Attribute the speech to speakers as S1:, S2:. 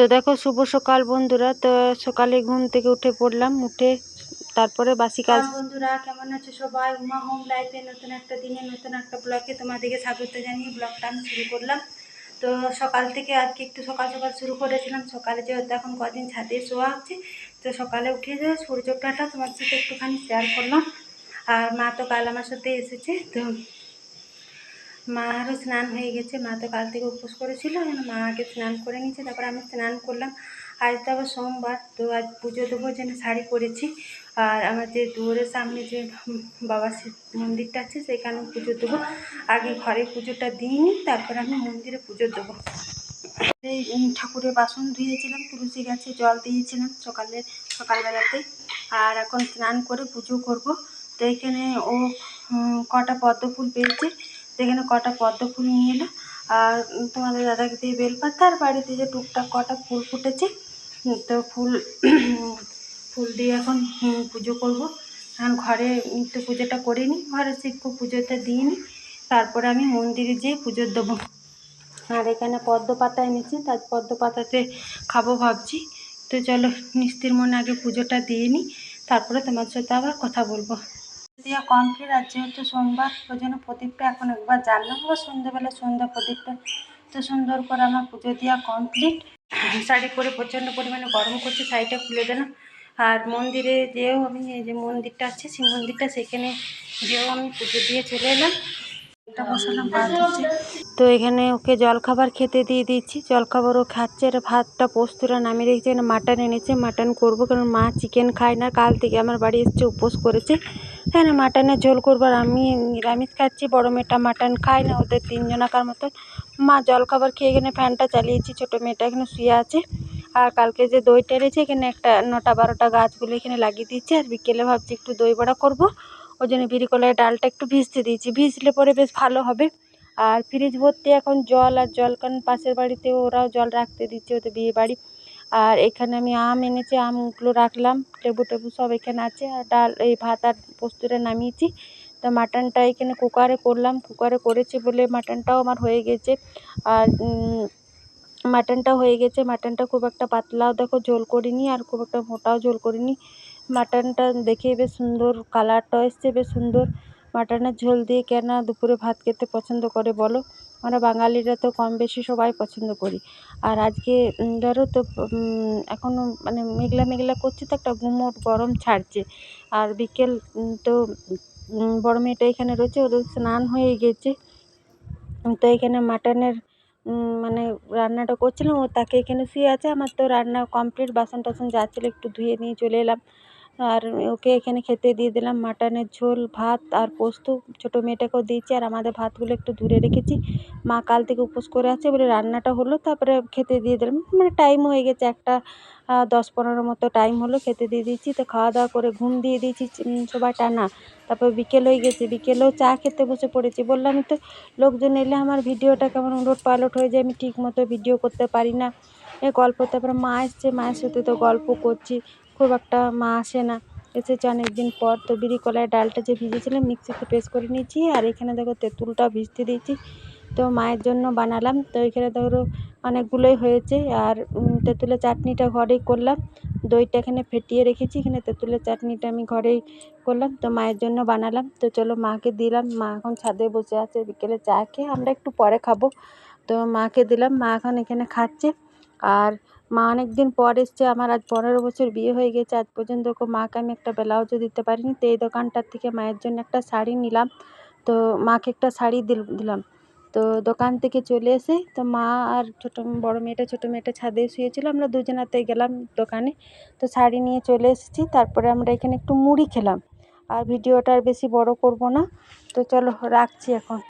S1: তো দেখো, শুভ সকাল বন্ধুরা। তো সকালে ঘুম থেকে উঠে পড়লাম, উঠে তারপরে বাসি কাজ বন্ধুরা, কেমন আছে সবাই? উমা হোম লাইফে নতুন একটা দিনে, নতুন একটা ব্লগে তোমাদেরকে স্বাগত জানিয়ে ব্লগটা আমি শুরু করলাম। তো সকাল থেকে আজকে একটু সকাল সকাল শুরু করেছিলাম। সকালে যেহেতু এখন কদিন ছাদে শোয়া হচ্ছে, তো সকালে উঠে যায় সূর্যটাটা তোমার সাথে একটুখানি শেয়ার করলাম। আর মা তো কাল আমার সাথে এসেছে, তো মারও স্নান হয়ে গেছে, মা তো কাল থেকে উপোস করেছিল মা আগে স্নান করে নিয়েছে, তারপর আমি স্নান করলাম। আজ তো আবার সোমবার, তো আজ পুজো দেবো যেন শাড়ি পরেছি। আর আমার যে দুয়ারের সামনে যে বাবা শিব মন্দিরটা আছে সেখানে পুজো দেবো। আগে ঘরে পুজোটা দিইনি, তারপরে আমি মন্দিরে পুজো দেবো। এই ঠাকুরের বাসন ধুয়েছিলাম, তুলসী গাছে জল দিয়েছিলাম সকালে, সকালবেলাতে। আর এখন স্নান করে পুজো করব। তো এখানে ও কটা পদ্ম ফুল পেয়েছে। সেখানে কটা পদ্ম ফুল নিয়ে এলো। আর তোমাদের দাদাকে দিয়ে বেলপাতা, আর বাড়িতে যে টুকটাক কটা ফুল ফুটেছে তো ফুল ফুল দিয়ে এখন পুজো করব। এখন ঘরে তো পুজোটা করে নিই ঘরে শিবকে পুজোটা দিয়ে নিই তারপরে আমি মন্দিরে যেয়ে পুজো দেবো। আর এখানে পদ্ম পাতা এনেছি তার পদ্ম পাতাতে খাব ভাবছি। তো চলো, নিস্তির মনে আগে পুজোটা দিয়ে নিই তারপরে তোমার সাথে আবার কথা বলব। দেওয়া কমপ্লিট আর যেহেতু সোমবার ওই জন্য প্রদীপটা এখন একবার জানলাম বা সন্ধ্যেবেলা সন্ধ্যা প্রদীপটা তো সুন্দর করে আমার পুজো দেওয়া কমপ্লিট শাড়ি পরে প্রচণ্ড পরিমাণে গরম করছে, শাড়িটা খুলে দিলাম আর মন্দিরে যেও আমি, এই যে মন্দিরটা আছে, সেই মন্দিরটা সেখানে যেও আমি পুজো দিয়ে চলে এলাম। তো এখানে ওকে জলখাবার খেতে দিয়ে দিচ্ছি। জলখাবার ও খাচ্ছে, আর ভাতটা পোস্তরা নামিয়ে রেখেছে, এখানে মাটন এনেছে। মাটন করব, কারণ মা চিকেন খায় না। কাল থেকে আমার বাড়ি এসছে, উপোস করেছে। এখানে মাটনের ঝোল করব আর আমি নিরামিষ খাচ্ছি, বড়ো মেয়েটা মাটন খায় না, ওদের তিনজনাকার মতন। মা জলখাবার খেয়ে এখানে ফ্যানটা চালিয়েছি, ছোটো মেয়েটা এখানে শুয়ে আছে। আর কালকে যে দইটা এনেছে এখানে একটা নটা বারোটা গাছগুলো এখানে লাগিয়ে দিচ্ছি আর বিকেলে ভাবছি একটু দই বড়া করব। ওই জন্য বিড়িকলায় ডালটা একটু ভিজতে দিয়েছি, ভিজলে পরে বেশ ভালো হবে। আর ফ্রিজ ভর্তি এখন জল আর জল, কারণ পাশের বাড়িতে ওরাও জল রাখতে দিচ্ছে, ওদের বিয়ে বাড়ি আর এখানে আমি আম এনেছি, আমগুলো রাখলাম লেবু টেবু সব এখানে আছে। আর ডাল, এই ভাত আর পোস্তটা নামিয়েছি। তো মাটনটা এখানে কুকারে করলাম, কুকারে করেছি বলে মাটনটাও আমার হয়ে গেছে। আর মাটনটা হয়ে গেছে। মাটনটা খুব একটা পাতলাও দেখো ঝোল করিনি আর খুব একটা মোটাও ঝোল করিনি। মাটনটা দেখে বেশ সুন্দর কালারটাও এসছে বেশ সুন্দর। মাটনের ঝোল দিয়ে কেন দুপুরে ভাত খেতে পছন্দ করে বলো? আমরা বাঙালিরা তো কম বেশি সবাই পছন্দ করি। আর আজকে ধরো তো এখনও মানে মেঘলা মেঘলা করছে তো একটা গুমোট গরম ছাড়ছে। আর বিকেল তো বড় মেয়েটা এখানে রয়েছে, ওদের স্নান হয়ে গেছে। তো এখানে মাটনের মানে রান্নাটা করছিলাম, ও তাকে এখানে শুয়ে আছে, আমার তো রান্না কমপ্লিট বাসন টাসন যা ছিল একটু ধুয়ে নিয়ে চলে এলাম। আর ওকে এখানে খেতে দিয়ে দিলাম মাটনের ঝোল, ভাত আর পোস্ত। ছোটো মেয়েটাকেও দিয়েছি আর আমাদের ভাতগুলো একটু দূরে রেখেছি। মা কাল থেকে উপোস করে আছে বলে রান্নাটা হলো, তারপরে খেতে দিয়ে দিলাম। মানে টাইম হয়ে গেছে, একটা দশ পনেরো মতো টাইম হলো খেতে দিয়ে দিয়েছি। তো খাওয়া দাওয়া করে ঘুম দিয়ে দিয়েছি সবাই টানা তারপর বিকেল হয়ে গেছে, বিকেলেও চা খেতে বসে পড়েছি। বললামই তো, লোকজন এলে আমার ভিডিওটা কেমন উলট পালট হয়ে যায়, আমি ঠিক মতো ভিডিও করতে পারি না। এ গল্প তারপরে মা এসছে মায়ের সাথে তো গল্প করছি। খুব একটা মা আসে না। এসেছে অনেক দিন পর তো বিড়ি কলায় ডালটা যে ভিজেছিলাম, মিক্সিতে পেস্ট করে নিয়েছি আর এখানে দেখো তেঁতুলটা ভিজতে দিয়েছি। তো মায়ের জন্য বানালাম। তো এখানে ধরো অনেকগুলোই হয়েছে আর তেঁতুলের চাটনিটা ঘরেই করলাম। দইটা এখানে ফেটিয়ে রেখেছি, এখানে তেঁতুলের চাটনিটা আমি ঘরেই করলাম। তো মায়ের জন্য বানালাম। তো চলো মাকে দিলাম। মা এখন ছাদে বসে আছে, বিকেলে চা খেয়ে আমরা একটু পরে খাব। তো মাকে দিলাম। মা এখন এখানে খাচ্ছে। আর মা অনেক দিন পর এসছে, আমার আজ পনেরো বছর বিয়ে হয়ে গেছে, আজ পর্যন্ত ওকে মাকে আমি একটা ব্লাউজও দিতে পারিনি, তো এই দোকানটার থেকে মায়ের জন্য একটা শাড়ি নিলাম, তো মাকে একটা শাড়ি দিল দিলাম। তো দোকান থেকে চলে এসে, তো মা আর ছোটো বড় মেয়েটা, ছোটো মেয়েটা ছাদে শুয়েছিল, আমরা দুজনাতে গেলাম দোকানে, তো শাড়ি নিয়ে চলে এসেছি, তারপরে আমরা এখানে একটু মুড়ি খেলাম, আর ভিডিওটা আর বেশি বড় করব না, তো চলো রাখছি এখন।